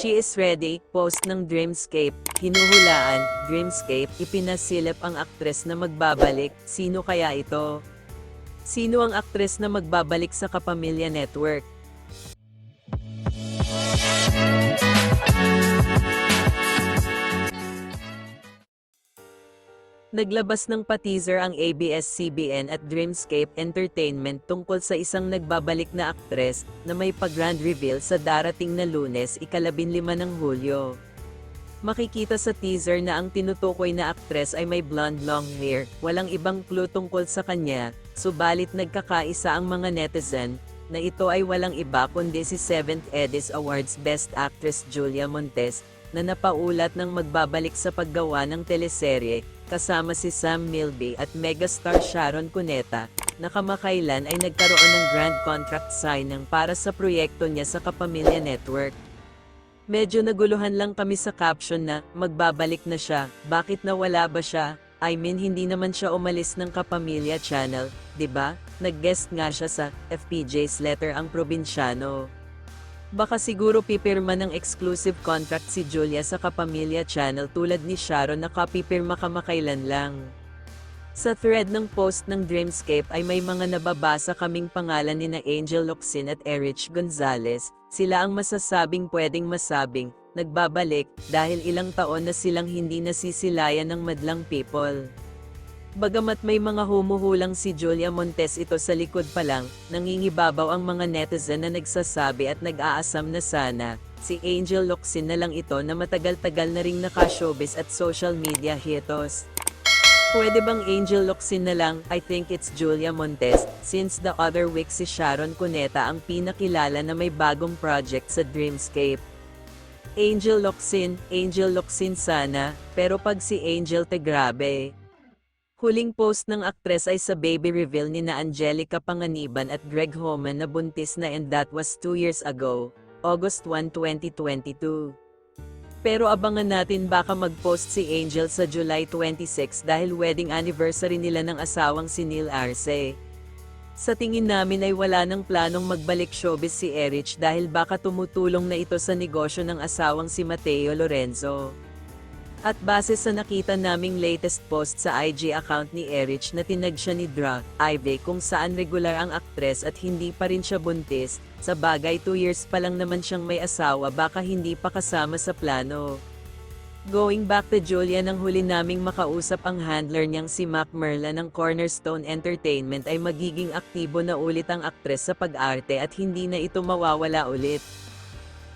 She is ready, post ng Dreamscape, hinuhulaan, Dreamscape, ipinasilip ang aktres na magbabalik, sino kaya ito? Sino ang aktres na magbabalik sa Kapamilya Network? Naglabas ng pa-teaser ang ABS-CBN at Dreamscape Entertainment tungkol sa isang nagbabalik na aktres na may pag-grand reveal sa darating na lunes ikalabinlima ng Hulyo. Makikita sa teaser na ang tinutukoy na aktres ay may blonde long hair, walang ibang clue tungkol sa kanya, subalit nagkakaisa ang mga netizen, na ito ay walang iba kundi si 7th Edis Awards Best Actress Julia Montes, na napaulat ng magbabalik sa paggawa ng teleserye, kasama si Sam Milby at megastar Sharon Cuneta, na kamakailan ay nagkaroon ng grand contract signing para sa proyekto niya sa Kapamilya Network. Medyo naguluhan lang kami sa caption na, magbabalik na siya, bakit nawala ba siya? I mean hindi naman siya umalis ng Kapamilya Channel, 'di ba? Nag-guest nga siya sa FPJ's Letter ang Probinsyano. Baka siguro pipirma ng exclusive contract si Julia sa Kapamilya Channel tulad ni Sharon na kapipirma kamakailan lang. Sa thread ng post ng Dreamscape ay may mga nababasa kaming pangalan ni na Angel Locsin at Erich Gonzalez, sila ang masasabing pwedeng masabing, nagbabalik, dahil ilang taon na silang hindi nasisilayan ng madlang people. Bagamat may mga humuhulang si Julia Montes ito sa likod pa lang, nangingibabaw ang mga netizen na nagsasabi at nag-aasam na sana, si Angel Locsin na lang ito na matagal-tagal na ring naka-showbiz at social media hitos. Pwede bang Angel Locsin na lang, I think it's Julia Montes, since the other week si Sharon Cuneta ang pinakilala na may bagong project sa Dreamscape. Angel Locsin, Angel Locsin sana, pero pag si Angel te grabe. Huling post ng aktres ay sa baby reveal ni na Angelica Panganiban at Greg Homan na buntis na and that was 2 years ago, August 1, 2022. Pero abangan natin baka mag-post si Angel sa July 26 dahil wedding anniversary nila ng asawang si Neil Arce. Sa tingin namin ay wala nang planong magbalik showbiz si Erich dahil baka tumutulong na ito sa negosyo ng asawang si Mateo Lorenzo. At base sa nakita naming latest post sa IG account ni Erich na tinag siya ni Dra, Ivy kung saan regular ang aktres at hindi pa rin siya buntis, sa bagay 2 years pa lang naman siyang may asawa baka hindi pa kasama sa plano. Going back to Julia nang huli naming makausap ang handler niyang si Mac Merla ng Cornerstone Entertainment ay magiging aktibo na ulit ang aktres sa pag-arte at hindi na ito mawawala ulit.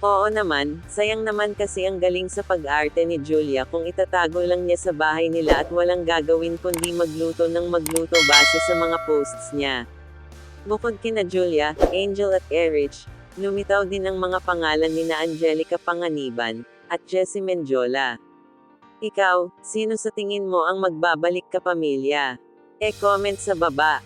Oo naman, sayang naman kasi ang galing sa pag-arte ni Julia kung itatago lang niya sa bahay nila at walang gagawin kundi magluto ng magluto base sa mga posts niya. Bukod kina Julia, Angel at Erich, lumitaw din ang mga pangalan ni na Angelica Panganiban, at Jessie Menjola. Ikaw, sino sa tingin mo ang magbabalik ka pamilya? E-comment sa baba.